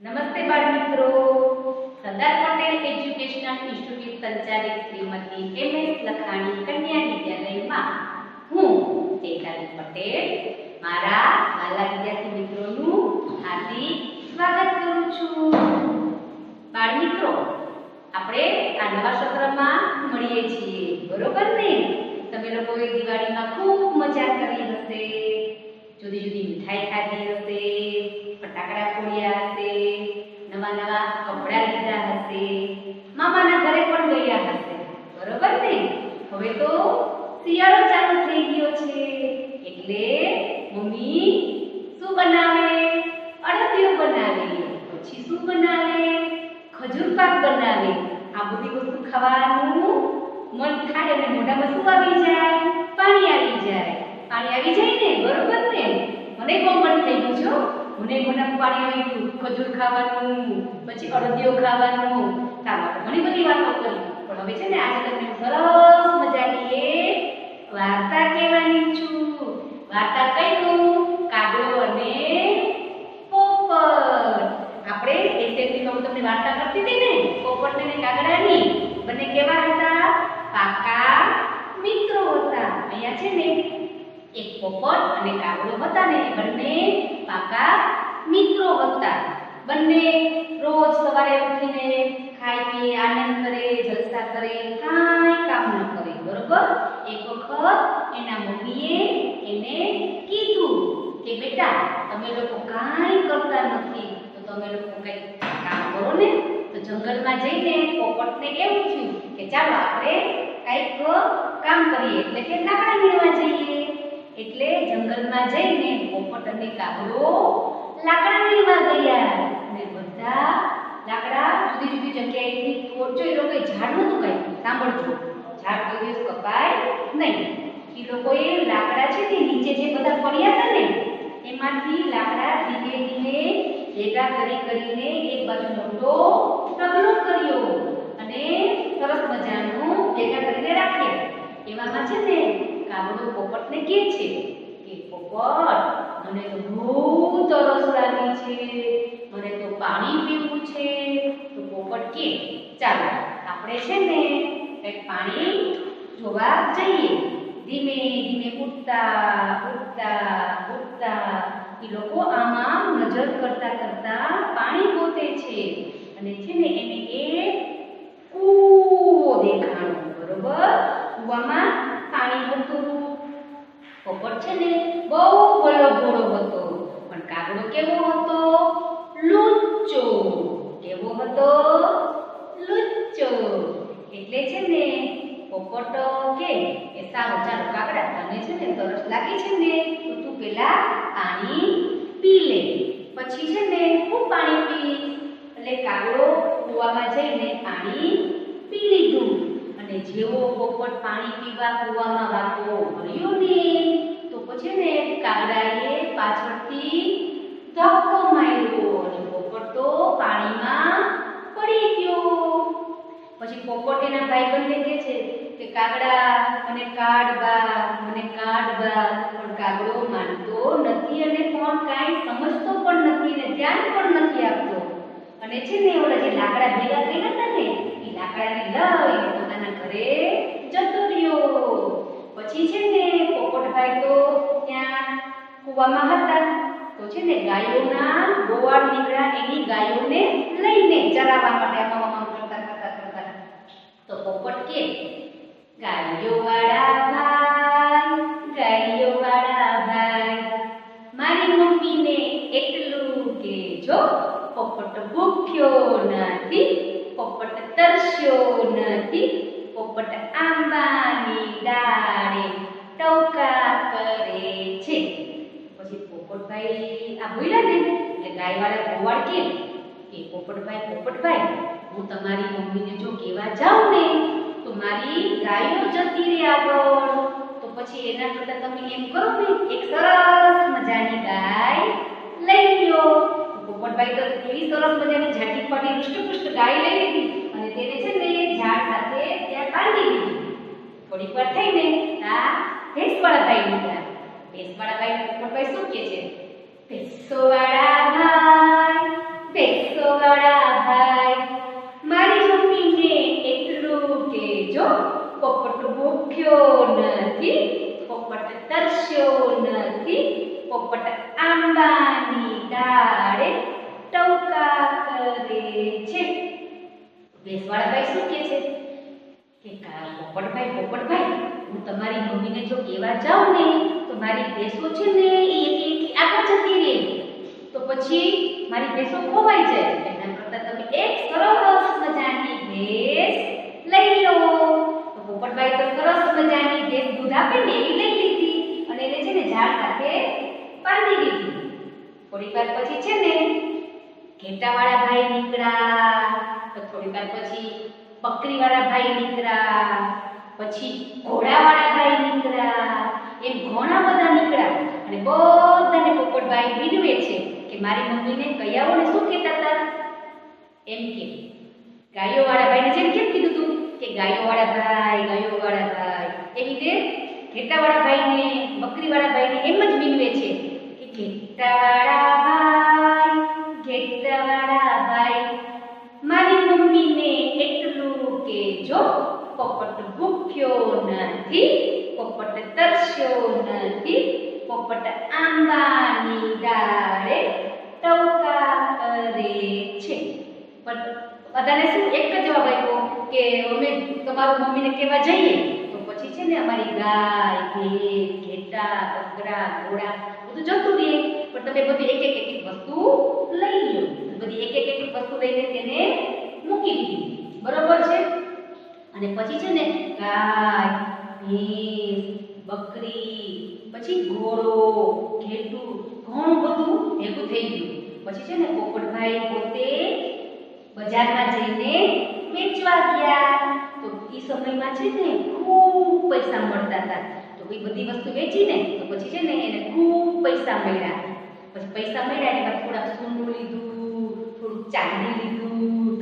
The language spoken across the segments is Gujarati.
નમસ્તે બાળ મિત્રો. સરદાર પટેલ એજ્યુકેશનલ ઇન્સ્ટિટ્યૂટ સંચાલિત શ્રીમતી એમ એસ લખાણી કન્યા વિદ્યાલયમાં હું ચેતાલી પટેલ, મારા વાલા વિદ્યાર્થી મિત્રોનું હાર્દિક સ્વાગત કરું છું. બાળ મિત્રો, આપણે આ નવા સત્રમાં મળીએ છીએ, બરોબર ને? તમે લોકોએ દિવાળીમાં ખૂબ મજા કરી હશે, જુદી જુદી મીઠાઈ ખાધી હશે ફટાકડા ફોડ્યા હશે, નવા નવા કપડાં લીધા હશે, મામાના ઘરે પણ ગયા હશે. બરોબર ને? હવે તો શિયાળો ચાલુ થઈ ગયો છે. એટલે મમ્મી શું બનાવે? અડદિયું બનાવે, પછી શું બનાવે? ખજૂર પાક બનાવે. આ બધી વસ્તુ ખાવાનું મન થાય અને મોઢામાં શું આવી જાય? પાણી આવી જાય. પાણી આવી જાય ને? બરોબર ને? મને બહુ મન થઈ ગયું છો મને મોઢામાં પાણી આવી ગયું, ખજૂર ખાવાનું, પછી અડદિયો ખાવાનું. ચાલો ઘણી બધી વાતો કરી. પણ હવે છે ને આજે તમને સરસ મજાની એ વાર્તા કહેવાની છું. વાર્તા કઈ કહું? કાગડો અને પોપટ. આપણે એસએસસીમાં હું તમને વાર્તા કરતી હતી ને પોપટ અને કાગડાની. બંને કેવા હતા? પાકા મિત્રો હતા. અહીંયા છે ને એક પોપટ અને કાગડો હતા ને બંને પાકા મિત્રો હતા બંને રોજ સવારે ઉઠીને ખાઈ પી આનંદ કરે, જલસા કરે, કાંઈ કામ ન કરે, બરોબર? એક વખત એના મમ્મીએ એને કીધું કે, બેટા, તમે લોકો કાંઈ કરતા નથી, તો તમે લોકો કંઈક કામ કરો ને? તો જંગલમાં જઈને પોપટને એવું થયું કે, ચાલો આપણે કંઈક કામ કરીએ. એટલે કે લાકડા મેળવા જઈએ. એટલે જંગલમાં જઈને અને કાગડો લાકડા મેળવા ગયા અને બધા લાકડા જુદી જુદી જગ્યાએથી ખોજો એ લોકોએ ઝાડ નહોતું કાઢ્યું સાંભળજો ઝાડ કોઈ દિવસ કપાય નહીં એ લોકોએ લાકડા છે ને નીચે જે બધા પડ્યા હતા ને એમાંથી લાકડા ધીમે ધીમે ભેગા કરી કરીને એક બાજુ મોટો ટગલો કર્યો અને સરસ મજાનું ભેગા કરીને રાખ્યા એવામાં છે ને કાગડો પોપટને કે છે પોપટ મને તો બહુ તરસ લાગી છે. મને તો પાણી પીવું છે. તો પોપટ કે, ચાલો, આપણે છે ને કંઈક પાણી જોવા જઈએ. ધીમે ધીમે ઉઠતા ઉઠતા ઉઠતા એ લોકો આમાં નજર કરતા કરતા પાણી ગોતે છે. અને છે ને એને એક કૂવો દેખાણો, બરોબર? કૂવામાં પાણી હતું પોપટ છે ને બહુ ભલો ઘોડો હતો. પણ કાગડો કેવો હતો? લુચ્ચો. કેવો હતો? લુચ્ચો. એટલે છે ને પોપટ કે કે સારું ચાલો કાગડા તને છે ને તરસ લાગી છે ને, તો તું પેલા પાણી પી લે. પછી છે ને હું પાણી પી એટલે કાગડો કૂવામાં જઈને પાણી પી લીધું. જેવો પોપટ પાણી પીવા કૂવામાં વાતો ભર્યો ને, તો પછી ને કાગડાએ પાછળથી ધક્કો માર્યો અને પોપટ તો પાણીમાં પડી ગયો. પછી પોપટ એના ભાઈબંધને કહે છે કે, કાગડા મને કાઢબા મને કાઢબા પણ કાગડો માનતો નથી અને પણ કાંઈ સમજતો પણ નથી ને ધ્યાન પણ નથી આપતો. અને છે ને ઓલા જે લાકડા ભેગા કર્યા હતા ને લાકડાને પોપટભાઈ તો ત્યાં કૂવામાં હતા. તો છે ને ગાયોના ગોવાળ નીકળ્યા. એની ગાયોને લઈને ચરાવવા માટે કરતા કરતા કરતા. તો પોપટ કે, ગાયો પોપટ આંબાની ડાળે ટોકા કરે છે. પછી પોપટભાઈ આ બોલ્યા ને એટલે ગાયવાળા ગોવાળ કે કે પોપટભાઈ પોપટભાઈ, હું તમારી મમ્મીને જો કહેવા જાઉં ને, તો મારી ગાયો જતી રહે આગળ. તો પછી એના કરતાં તમે એમ કરો ને, એક સરસ મજાની ગાય લઈ લો પોપટભાઈ તો એવી સરસ મજાની ઝાટી પાટી હૃષ્ટપુષ્ટ ગાય લઈ લીધી. તેને છે ને ઝાડ સાથે ત્યાં બાંધી દીધી. થોડીક વાર થઈને આ ભેંસવાળા ભાઈ નીકળ્યા ભેંસવાળા ભાઈ પોપટભાઈ શું કહે છે ભેંસોવાળા ભાઈ ભેંસો વાળા ભાઈ મારી મમ્મીને એટલું કહેજો પોપટ ભૂખ્યો નથી પોપટ તરસ્યો નથી પોપટ આંબાની ડાળે ટવકા કરે છે વેસવાળા ભાઈ શું કહે છે કે કા પોપટભાઈ પોપટભાઈ હું તમારી મમ્મીને જો કહેવા જાઉં ને તો મારી ભેંસો છે ને એ એક એક આગળ જતી રહે. તો પછી મારી ભેંસો ખોવાઈ જાય. એના કરતાં તમે એક સરસ મજાની ભેંસ લઈ લો. તો પોપટભાઈ તો સરસ મજાની ભેંસ દૂધ આપે ને એ લઈ લીધી અને એને છે ને ઝાડ સાથે બાંધી દીધી. થોડીક વાર પછી છે ને ઘેટાવાળા ભાઈ નીકળ્યા. તો થોડીક વાર પછી બકરીવાળા ભાઈ નીકળ્યા. પછી ઘોડાવાળા ભાઈ નીકળ્યા એમ ઘણા બધા નીકળ્યા અને બધાને વિનવે છે કે મારી મમ્મીને ને શું કહેતા હતા? એમ કે, ગાયોવાળા ભાઈને જેમ કેમ કીધું તું કે ગાયોવાળા ભાઈ ગાયોવાળા ભાઈ? એ રીતે ઘેટાવાળા ભાઈને, બકરીવાળા ભાઈને એમ જ બિનવે છે કે ઘેટાવાળા ભાઈ ઘેટાવાળા ભાઈ, મારી મમ્મીને એટલું જો પોપટ ભૂખ્યો નથી, પોપટ તરસ્યો નથી પોપટ આંબાની ડાળે ટવકા કરે છે. પણ બધાને શું એક જ જવાબ આપ્યો કે અમે તમારું મમ્મીને કહેવા જઈએ, તો પછી છે ને અમારી ગાય, ભેંસ, ઘેટા, બકરા, ઘોડા બધું જતું રહે. પણ તમે બધી એક એક એક વસ્તુ લઈ લો બધી એક એક એક વસ્તુ લઈને તેને મૂકી દીધી. બરોબર છે? અને પછી છે ને ગાય, ભેંસ, બકરી પછી ઘોડો ઘેટું ઘણું બધું ભેગું થઈ ગયું. પછી છે ને પોપટભાઈ પોતે બજારમાં જઈને વેચવા ગયા. તો એ સમયમાં છે ને ખૂબ પૈસા મળતા હતા. તો એ બધી વસ્તુ વેચીને તો પછી છે ને એને ખૂબ પૈસા મળ્યા. પછી પૈસા મળ્યા એટલે થોડા સોનું લીધું, થોડુંક ચાંદી લીધું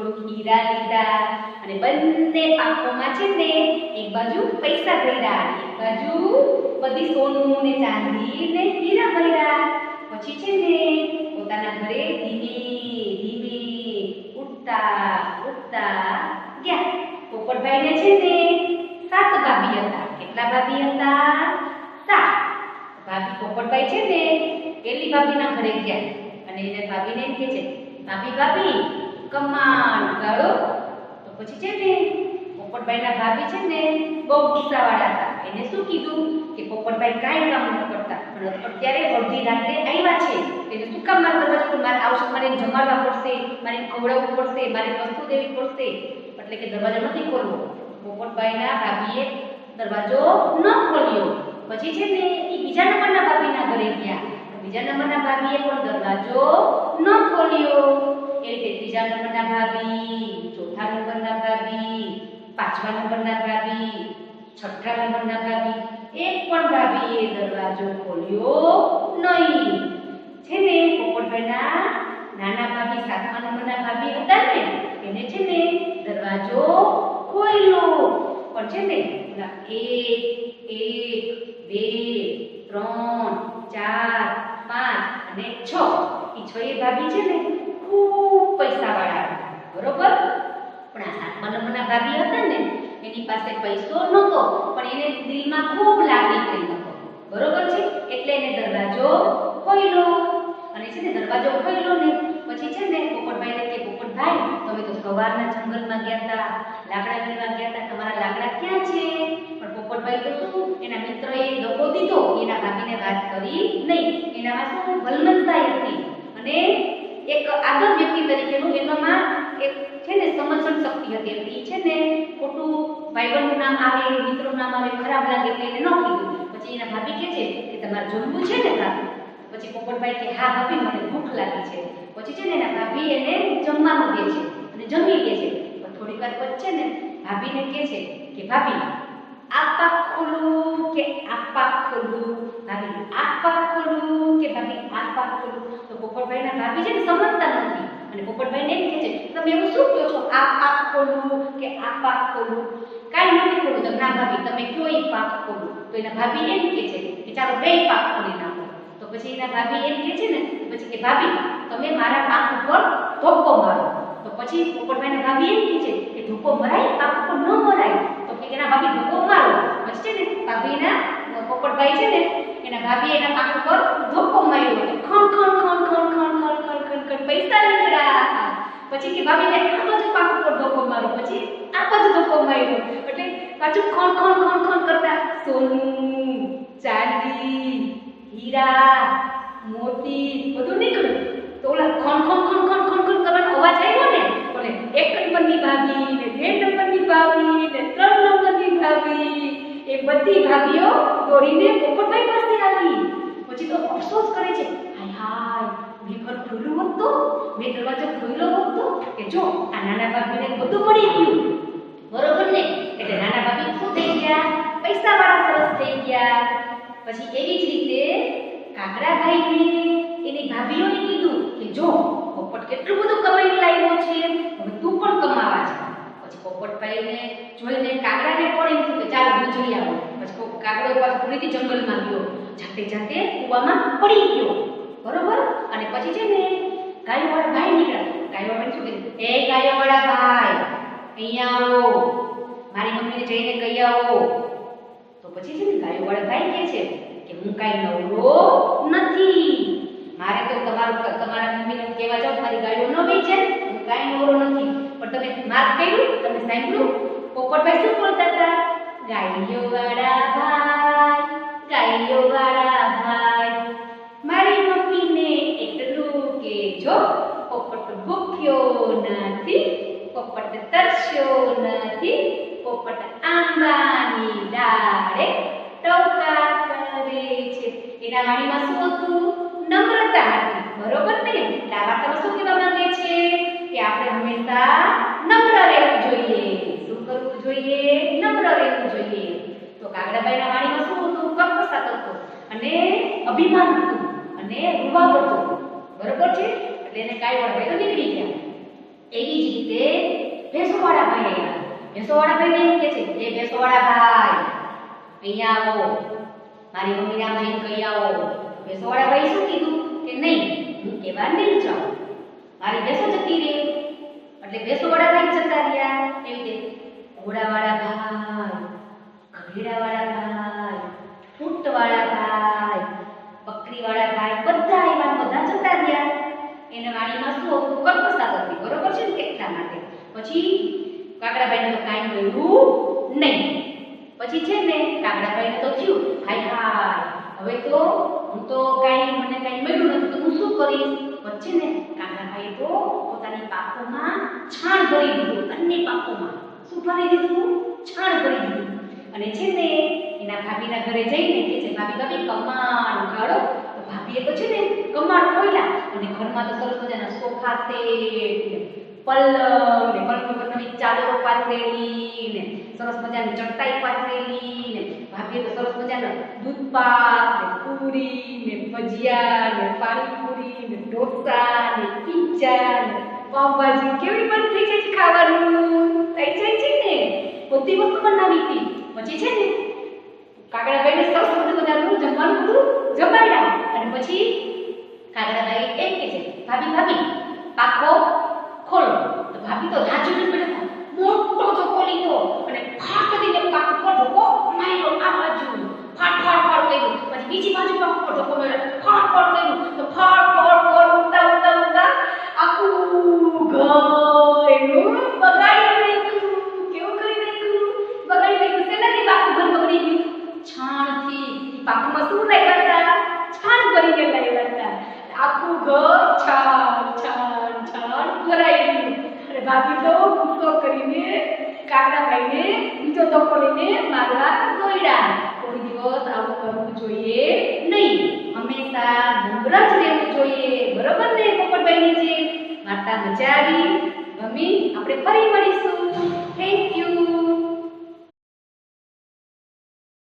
થોડુંક હીરા લીધા અને બંને પાકોમાં છે ને એક બાજુ પૈસા ભર્યા એક બાજુ બધી સોનું ને ચાંદી ને હીરા ભર્યા. પછી છે ને પોતાના ઘરે ધીમે ધીમે ઉઠતા ઉઠતા ગયા. પોપટભાઈને છે ને સાત ભાભી હતા. કેટલા ભાભી હતા? સાત. ભાભી પોપટભાઈ છે ને પેલી ભાભીના ઘરે ગયા. અને એને ભાભીને કે છે, ભાભી ભાભી કમાન, ગાળો. તો પછી છે ને, પોપટભાઈના ભાભી છે ને, બહુ ગુસ્સાવાળા હતા. એને શું કીધું? કે પોપટભાઈ કાંઈ કામ ન કરતા. પણ અત્યારે અડધી રાત્રે આવ્યા છે. એટલે શું કામ મારે દરવાજો મારે આવશે, મારે જમાડવા પડશે, મારે ખવડાવવું પડશે, મારે વસ્તુ દેવી પડશે. એટલે કે દરવાજો નથી ખોલવો. પોપટભાઈના ભાભીએ દરવાજો ન ખોલ્યો. પછી છે ને, એ બીજા નંબરના ભાભીના ઘરે ગયા. બીજા નંબરના ભાભીએ પણ દરવાજો ન ખોલ્યો. એ ત્રીજા નંબરના ભાભી ચોથા નંબરના ભાભી પાંચમા નંબરના ભાભી છઠ્ઠા નંબરના ભાભી એક પણ ભાભીએ દરવાજો ખોલ્યો નહીં. છે ને પોપટભાઈના નાના ભાભી સાતમા નંબરના ભાભી હતા ને, એને છે ને દરવાજો ખોલ્યો. પણ છે ને એક એક, બે, ત્રણ, ચાર, પાંચ અને છ, એ છ એ ભાભી છે ને બરોબર? પણ આ સાતમા નંબરના ભાભી હતા ને, એની પાસે પૈસો નહોતો, પણ એને દિલમાં ખૂબ લાગણી થઈ હતો. બરોબર છે? એટલે એને દરવાજો ખોલ્યો અને છે ને, દરવાજો ખોલ્યો ને, પછી છે ને, પોપટભાઈને કે, પોપટભાઈ, તમે તો સવારના જંગલમાં ગયા હતા લાકડા લેવા ગયા હતા તમારા લાકડા ક્યાં છે? પણ પોપટભાઈ તો શું, એના મિત્રએ દગો દીધો, એના ભાભીને વાત કરી નહીં. એનામાં શું વલનતાઈ હતી. અને એક આગળ વ્યક્તિ તરીકેનું એનામાં એક છે ને સમજણ શક્તિ હતી એટલે છે ને ખોટું ભાઈબંધનું નામ આવે, મિત્રનું નામ આવે, ખરાબ લાગે એટલે એને ન કીધું. પછી એના ભાભી કહે છે કે તમારે જમવું છે ને ભાભી પછી પોપટભાઈ કે હા ભાભી, મને ભૂખ લાગી છે. પછી છે ને એના ભાભી એને જમવાનું દે છે અને જમી લે છે. પણ થોડીક વાર પછી છે ને ભાભીને કહે છે કે, ભાભી આ પાક ખોલું કે આ પાક ખોલું? ભાભી આ પાક ખોલું કે ભાભી આ પાક ખોલું? તો પોપટભાઈના ભાભી છે ને સમજતા નથી. અને પોપટભાઈને એમ કહે છે, તમે એવું શું કહો છો? આ પાક ખોલું કે આ પાક ખોલું કાંઈ નથી ખોલું તો ના ભાભી, તમે કયો એ પાક ખોલું તો એના ભાભી એમ કહે છે કે ચાલો બે પાક ખોલી નાખો તો પછી એના ભાભી એમ કહે છે ને પછી કે, ભાભી, તમે મારા પાક ઉપર ધોકો મારો. તો પછી પોપટભાઈને ભાભી એમ કહે છે કે, ધોકો મરાય? પાક ઉપર ન મરાય. તો કે એના ભાભી, ધોકો મારો. પછી છે ને ભાભીના પોપટભાઈ છે ને એના ભાભીએ એના પાક ઉપર ધોકો માર્યો ખણ ખણ ખણ ખણ ખણ ખણ ખણ ખણ ખણ પૈસા નીકળ્યા પછી કે ભાભીને આ બાજુ પાક ઉપર ધોકો મારો પછી આ બાજુ ધોકો માર્યો એટલે પાછું ખણ ખણ ખણ ખણ કરતા સોનું ચાંદી હીરા મોતી બધું નીકળ્યું તો ઓલા ખણ ખણ ખણ ખણ ખણ ખણ કરવાનો અવાજ આવ્યો ને ઓલે એક નંબરની ભાભી ને બે નંબરની ભાભી ને ત્રણ નંબરની ભાભી એ બધી ભાભીઓ દોડીને પોપટભાઈ પછી તો અફસોસ કરે છે. હાય હાય મેં ઘર ખોલ્યું હોત મેં દરવાજો ખોલ્યો હોત કે જો, આ નાના ભાભીને બધું મળી ગયું. બરોબર ને? એટલે નાના ભાભી શું થઈ ગયા? પૈસા વાળા સરસ થઈ ગયા. પછી એવી જ રીતે કાકડાભાઈને, એની ભાભીઓને કીધું કે જો, પોપટ કેટલું બધું કમાઈને લાવ્યો છે, હવે તું પણ કમાવા છે પછી પોપટભાઈને જોઈને કાગડાને પણ એમ કે ચાલો હું જોઈ આવું. પછી કાગડો પાછો ફરીથી જંગલમાં ગયો. જાતે જાતે કૂવામાં પડી ગયો. બરોબર? અને પછી છે ને, ગાયોવાળા ભાઈ નીકળ્યા. ગાયોવાળાને શું કીધું એ ગાયોવાળા ભાઈ, અહીંયા આવો. મારી મમ્મીને જઈને કહી આવો. તો પછી છે ને, ગાયોવાળા ભાઈ કહે છે કે, હું કાંઈ નવરો નથી. મારે તો તમારું તમારા મમ્મીને કહેવા જાઉં, મારી ગાયો ન વેચે. હું કાંઈ નવરો નથી. પણ તમે માર્ક કર્યું, તમે સાંભળ્યું? પોપટભાઈ શું બોલતા હતા? ગાયોવાળા ભાઈ ગાયોવાળા ભાઈ, મારી મમ્મીને એટલું કે જો પોપટ ભૂખ્યો નથી, પોપટ તરસ્યો નથી, પોપટ આંબાની ડાળે ટોકા કરે છે. એના વાણીમાં શું હતું? નમ્રતા હતી, બરોબર ને? એટલે આ વાર્તામાં શું કહેવા માંગે છે? કે આપણે હંમેશા નમ્ર રહેવું જોઈએ. શું કરવું જોઈએ? નમ્ર રહેવું જોઈએ. તો કાગડાબાઈના વાણીમાં શું હતું કરતો અને અભિમાન હતું. અને રૂવા કરતો બરોબર છે? એટલે એને કાંઈ વળગે તો નીકળી ગયા. એવી જ રીતે ભેંસોવાળા ભાઈ આવ્યા. ભેંસોવાળા ભાઈને એમ કે છે? એ ભેંસોવાળા ભાઈ અહીંયા આવો. મારી મમ્મીને આમ જઈને કહી આવો. ભેંસોવાળા ભાઈ શું કીધું? કે નહીં, હું કહેવા નહીં જાઉં. મારી ભેંસો જતી રહે. એટલે ભેંસોવાળા ભાઈ જતા રહ્યા. એવી રીતે? ઘોડાવાળા ભાઈ ઘેડાવાળા ભાઈ. ઊંટવાળા ભાઈ, બકરીવાળા ભાઈ, બધા એવા બધા જતા રહ્યા. એને વાણીમાં શું હતું? કરતી બરોબર છે ને એટલા માટે? પછી કાકડાભાઈને તો કાંઈ મળ્યું નહીં. પછી છે ને કાકડાભાઈને તો થયું, હાય હાય, હવે તો હું તો કાંઈ, મને કાંઈ મળ્યું નથી, તો હું શું કરીશ? વચ્ચે ને કાકડાભાઈ તો પોતાની પાકોમાં છાણ ભરી દીધું બંને પાકોમાં. શું ભરી દીધું? છાણ ભરી દીધું. અને છે ને એના ભાભીના ઘરે જઈને કે છે, ભાભી ભાભી, કમાણ ઉગાડો તો ભાભીએ તો છે ને કમાણ ખોલ્યા અને ઘરમાં તો સરસ મજાના સોફા સેટ, પલંગ ને પલંગ ઉપર નવી ચાદરો પાથરેલી ને સરસ મજાની ચટાઈ પાથરેલી ને ભાભીએ તો સરસ મજાના દૂધ પાક ને પૂરી ને ભજીયા ને પાણીપુરી ને ઢોસા ને પિઝા ને પાવભાજી કેવી પણ થઈ જાય ખાવાનું? થઈ જાય છે ને? બધી વસ્તુ બનાવી હતી. પછી છે ને કાકડાભાઈને સરસ બધું મજાનું જમવાનું બધું જમાડ્યા અને પછી everyone